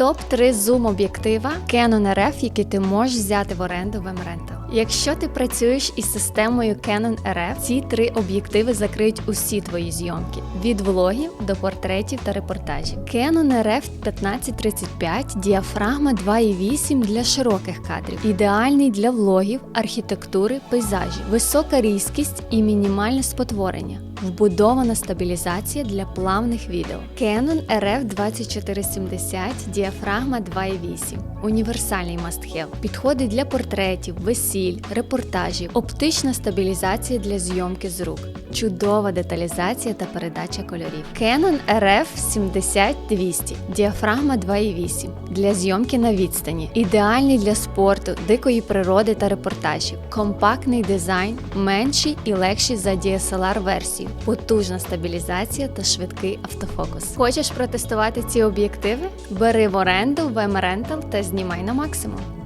Топ-3 зум об'єктива Canon RF, які ти можеш взяти в оренду в M-Rental. Якщо ти працюєш із системою Canon RF, ці три об'єктиви закриють усі твої зйомки від влогів до портретів та репортажів. Canon RF 1535 діафрагма 2.8 для широких кадрів, ідеальний для влогів, архітектури, пейзажів, висока різкість і мінімальне спотворення. Вбудована стабілізація для плавних відео. Canon RF 2470 діафрагма 2.8. Універсальний must-have. Підходить для портретів, весіль, репортажів, оптична стабілізація для зйомки з рук, чудова деталізація та передача кольорів. Canon RF 70200 діафрагма 2.8 для зйомки на відстані. Ідеальний для спорту, дикої природи та репортажів. Компактний дизайн, менший і легший за DSLR версію, потужна стабілізація та швидкий автофокус. Хочеш протестувати ці об'єктиви? Бери в оренду в M-Rental та знімай на максимум.